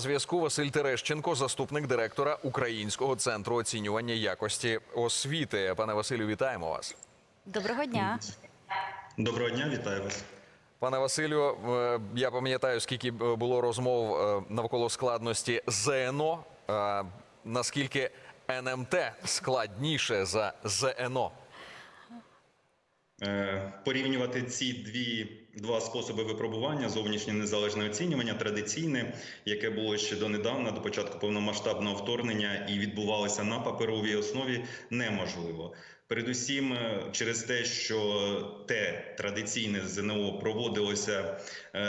На зв'язку Василь Терещенко, заступник директора Українського центру оцінювання якості освіти. Пане Василю, вітаємо вас. Доброго дня. Доброго дня, вітаю вас. Пане Василю, е, я пам'ятаю, скільки е, було розмов е, навколо складності ЗНО. Наскільки НМТ складніше за ЗНО? Е, Порівнювати ці дві два способи випробування: зовнішнє незалежне оцінювання, традиційне, яке було ще донедавна, до початку повномасштабного вторгнення, і відбувалося на паперовій основі, неможливо. Передусім, е, через те, що те традиційне ЗНО проводилося е,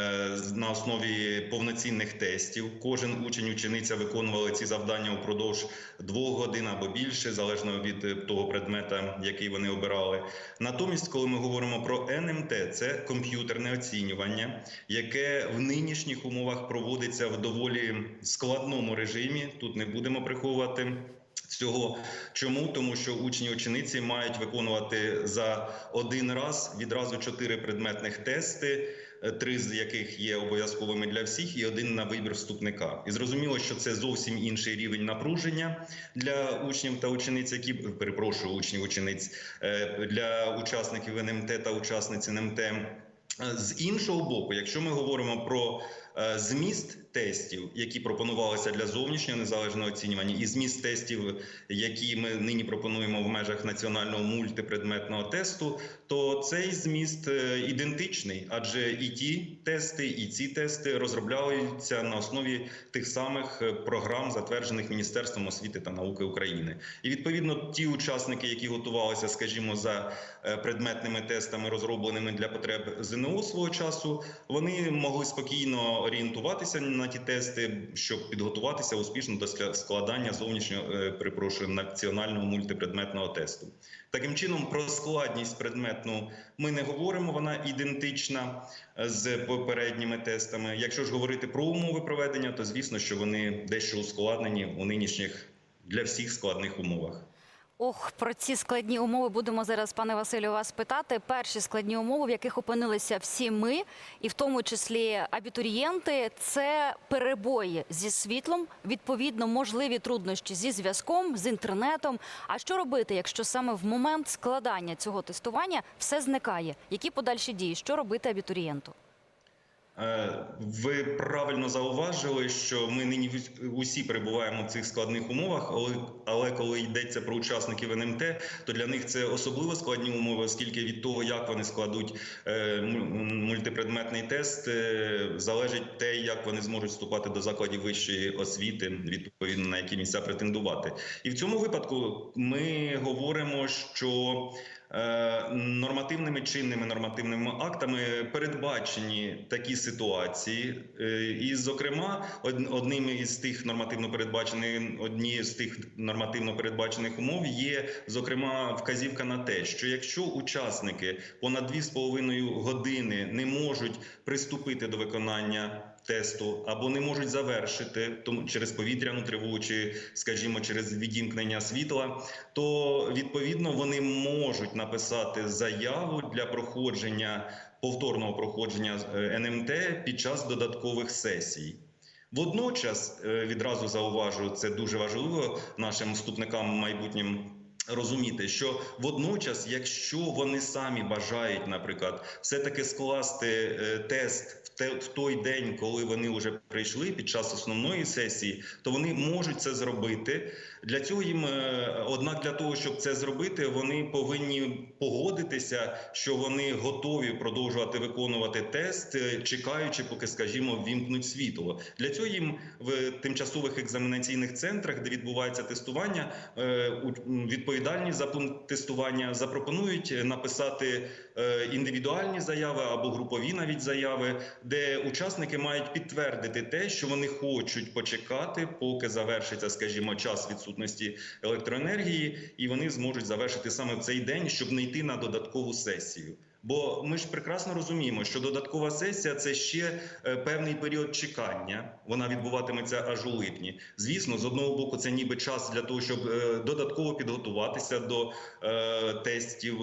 на основі повноцінних тестів. Кожен учень, учениця виконували ці завдання упродовж двох годин або більше, залежно від е, того предмета, який вони обирали. Натомість, коли ми говоримо про НМТ, це комп'ютерне оцінювання, яке в нинішніх умовах проводиться в доволі складному режимі. Тут не будемо приховувати. Цього чому тому, що учні учениці мають виконувати за один раз відразу чотири предметних тести, е, три з яких є обов'язковими для всіх, і один на вибір вступника. І зрозуміло, що це зовсім інший рівень напруження для учнів та учениць, які перепрошую учнів учениць е, для учасників НМТ та учасниць НМТ. Е, З іншого боку, якщо ми говоримо про зміст тестів, які пропонувалися для зовнішнього незалежного оцінювання, і зміст тестів, які ми нині пропонуємо в межах національного мультипредметного тесту, то цей зміст е, ідентичний, адже і ті тести, і ці тести розробляються на основі тих самих е, програм, затверджених Міністерством освіти та науки України. І відповідно ті учасники, які готувалися, скажімо, за е, предметними тестами, розробленими для потреб ЗНО свого часу, вони могли спокійно орієнтуватися на ті тести, щоб підготуватися успішно до складання зовнішнього е, національного мультипредметного тесту. Таким чином, про складність предметну ми не говоримо, вона ідентична е, з попередніми тестами. Якщо ж говорити про умови проведення, то звісно, що вони дещо ускладнені у нинішніх для всіх складних умовах. Ох, про ці складні умови будемо зараз, пане Василю, вас питати. Перші складні умови, в яких опинилися всі ми, і в тому числі абітурієнти, це перебої зі світлом, відповідно, можливі труднощі зі зв'язком, з інтернетом. А що робити, якщо саме в момент складання цього тестування все зникає? Які подальші дії? Що робити абітурієнту? Е, Ви правильно зауважили, що ми нині усі перебуваємо в цих складних умовах, але, але коли йдеться про учасників НМТ, то для них це особливо складні умови, оскільки від того, як вони складуть е, мультипредметний тест, е, залежить те, як вони зможуть вступати до закладів вищої освіти, відповідно на які місця претендувати. І в цьому випадку ми говоримо, що нормативними чинними нормативними актами передбачені такі ситуації, Е, і, зокрема, од- одним із тих нормативно передбачених одні з тих нормативно передбачених умов є зокрема вказівка на те, що якщо учасники понад 2,5 години не можуть приступити до виконання тесту або не можуть завершити тому через повітряну тривогу чи, скажімо, через відімкнення світла, то відповідно вони можуть написати заяву для проходження повторного проходження е, НМТ під час додаткових сесій. Водночас е, відразу зауважу, це дуже важливо нашим вступникам майбутнім. Розуміти, що водночас, якщо вони самі бажають, наприклад, все таки скласти е, тест в той день, коли вони вже прийшли під час основної сесії, то вони можуть це зробити. Для цього їм е, однак для того, щоб це зробити, вони повинні погодитися, що вони готові продовжувати виконувати тест, е, чекаючи, поки, скажімо, вімкнуть світло. Для цього їм в тимчасових екзаменаційних центрах, де відбувається тестування, е, відповідальні за пункт тестування запропонують написати індивідуальні заяви або групові навіть заяви, де учасники мають підтвердити те, що вони хочуть почекати, поки завершиться, скажімо, час відсутності електроенергії, і вони зможуть завершити саме в цей день, щоб не йти на додаткову сесію. Бо ми ж прекрасно розуміємо, що додаткова сесія це ще е, певний період чекання. Вона відбуватиметься аж у липні. Звісно, з одного боку, це ніби час для того, щоб е, додатково підготуватися до е, тестів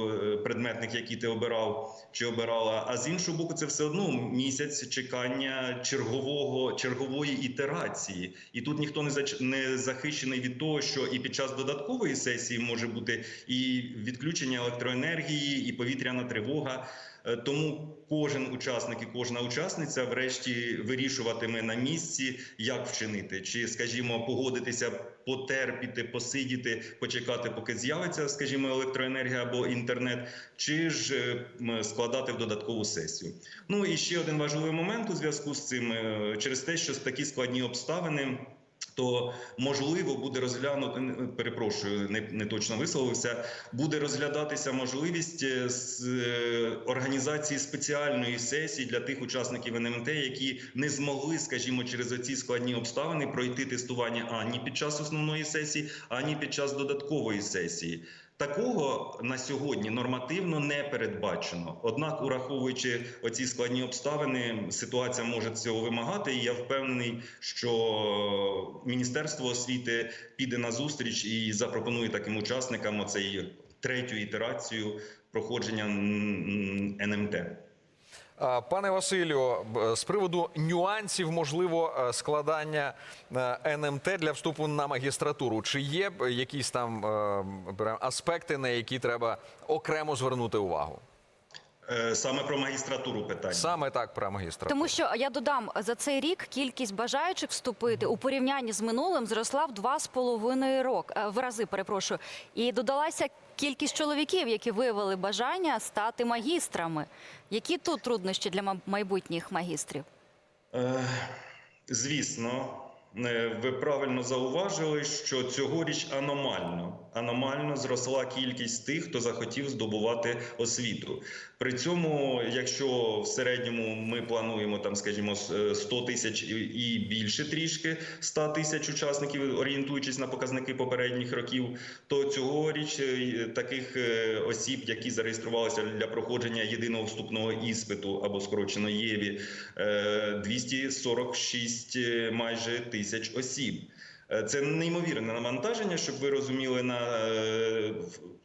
предметних, які ти обирав чи обирала. А з іншого боку, це все одно місяць чекання чергового чергової ітерації. І тут ніхто не не захищений від того, що і під час додаткової сесії може бути і відключення електроенергії, і повітряна тривога. Е, Тому кожен учасник і кожна учасниця, врешті, вирішуватиме на місці, як вчинити, чи, скажімо, погодитися, потерпіти, посидіти, почекати, поки з'явиться, скажімо, електроенергія або інтернет, чи ж е, складати в додаткову сесію. Ну і ще один важливий момент у зв'язку з цим, е, через те, що такі складні обставини. То можливо буде розглянути перепрошую, не, не точно висловився. Буде розглядатися можливість е, з е, організації спеціальної сесії для тих учасників НМТ, які не змогли, скажімо, через оці складні обставини пройти тестування ані під час основної сесії, ані під час додаткової сесії. Такого на сьогодні нормативно не передбачено. Однак, ураховуючи оці складні обставини, ситуація може цього вимагати. І я впевнений, що Міністерство освіти піде на зустріч і запропонує таким учасникам оцей третю ітерацію проходження НМТ. Пане Василю, з приводу нюансів, можливо, е, складання е, НМТ для вступу на магістратуру, чи є якісь там е, аспекти, на які треба окремо звернути увагу? Е, Саме про магістратуру питання. Саме так про магістратуру. Тому що я додам за цей рік кількість бажаючих вступити у порівнянні з минулим зросла в два з половиною рок е, в рази. Перепрошую, і додалася кількість чоловіків, які виявили бажання стати магістрами. Які тут труднощі для ма- майбутніх магістрів? Е, Звісно, ви правильно зауважили, що цьогоріч аномально аномально зросла кількість тих, хто захотів здобувати освіту. При цьому, якщо в середньому ми плануємо там, скажімо, с- е, 100 тисяч і- більше трішки 100 тисяч учасників, орієнтуючись на показники попередніх років, то цьогоріч е, таких е, осіб, які зареєструвалися для проходження єдиного вступного іспиту або скорочено ЄВІ, е, 246 е, майже тисяч осіб. Е, Це неймовірне навантаження, щоб ви розуміли на е,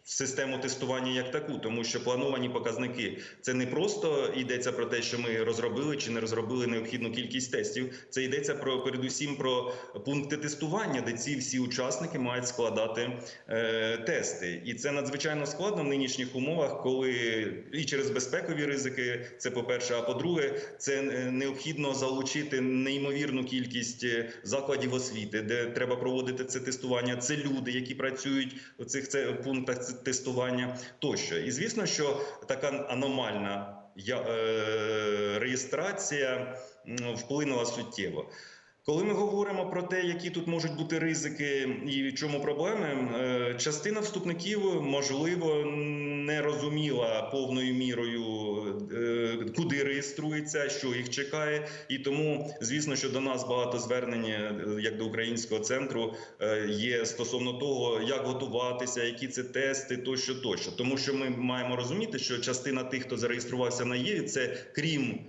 систему тестування як таку, тому що плановані показники це не просто йдеться про те, що ми розробили чи не розробили необхідну кількість тестів. Це йдеться про передусім про пункти тестування, де ці всі учасники мають складати е, тести, і це надзвичайно складно в нинішніх умовах, коли і через безпекові ризики, це по перше. А по-друге, це е, необхідно залучити неймовірну кількість закладів освіти, де треба проводити це тестування. Це люди, які працюють у цих це, пунктах тестування тощо. І звісно, що така аномальна е, реєстрація вплинула суттєво. Коли ми говоримо про те, які тут можуть бути ризики і в чому проблеми, е, частина вступників можливо не розуміла повною мірою, е, куди реєструється, що їх чекає, і тому, звісно, що до нас багато звернень, е, як до українського центру, е, є стосовно того, як готуватися, які це тести, тощо, тощо. Тому що ми маємо розуміти, що частина тих, хто зареєструвався на ЄВІ, це крім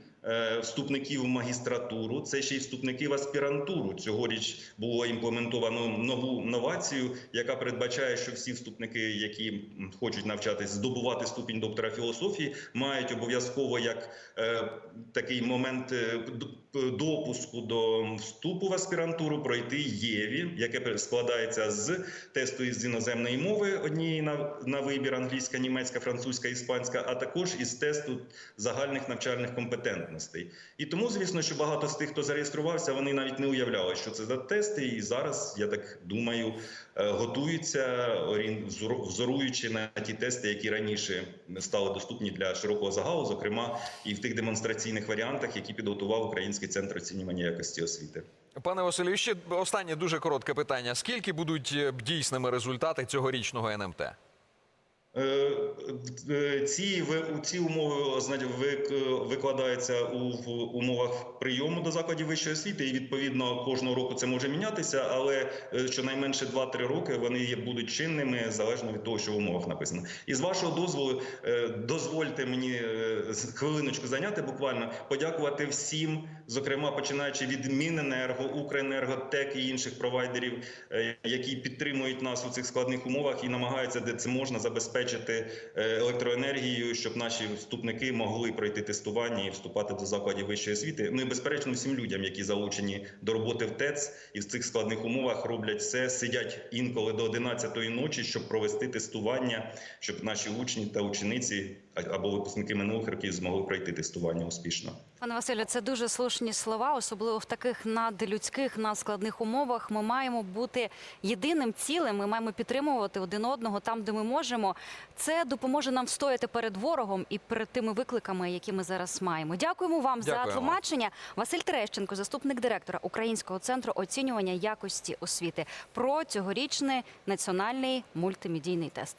вступників в магістратуру, це ще й вступники в аспірантуру. Цьогоріч було імплементовано нову новацію, яка передбачає, що всі вступники, які хочуть навчатись, здобувати ступінь доктора філософії, мають обов'язково як е, такий момент е, допуску до вступу в аспірантуру пройти ЄВІ, яке складається з тесту з іноземної мови однієї на, на вибір англійська, німецька, французька, іспанська, а також із тесту загальних навчальних компетентностей. І тому, звісно, що багато з тих, хто зареєструвався, вони навіть не уявляли, що це за тести. І зараз, я так думаю, е, готуються, взоруючи на ті тести, які раніше стали доступні для широкого загалу, зокрема і в тих демонстраційних варіантах, які підготував Український центр оцінювання якості освіти. Пане Василю, ще останнє дуже коротке питання: скільки будуть е, дійсними результати цьогорічного НМТ? Е, е, Ці, ці умови вик- викладаються у умовах прийому до закладів вищої освіти, і відповідно кожного року це може мінятися, але е, щонайменше 2-3 роки вони будуть чинними залежно від того, що в умовах написано. І з вашого дозволу, е, дозвольте мені е, хвилиночку зайняти буквально, подякувати всім, зокрема починаючи від Міненерго, Укренерго, ТЕК і інших провайдерів, е, які підтримують нас у цих складних умовах і намагаються, де це можна, забезпечити е, електроенергією, щоб наші вступники могли пройти тестування і вступати до закладів вищої освіти. Ну і безперечно всім людям, які залучені до роботи в ТЕЦ і в цих складних умовах роблять все, сидять інколи до 11-ї ночі, щоб провести тестування, щоб наші учні та учениці або випускники минулих років змогли пройти тестування успішно. Пане Василю, це дуже слушні слова, особливо в таких надлюдських, надскладних умовах. Ми маємо бути єдиним цілим. Ми маємо підтримувати один одного там, де ми можемо. Це допоможе нам встояти перед ворогом і перед тими викликами, які ми зараз маємо. Дякуємо вам за тлумачення. Василь Терещенко, заступник директора Українського центру оцінювання якості освіти, про цьогорічний національний мультимедійний тест.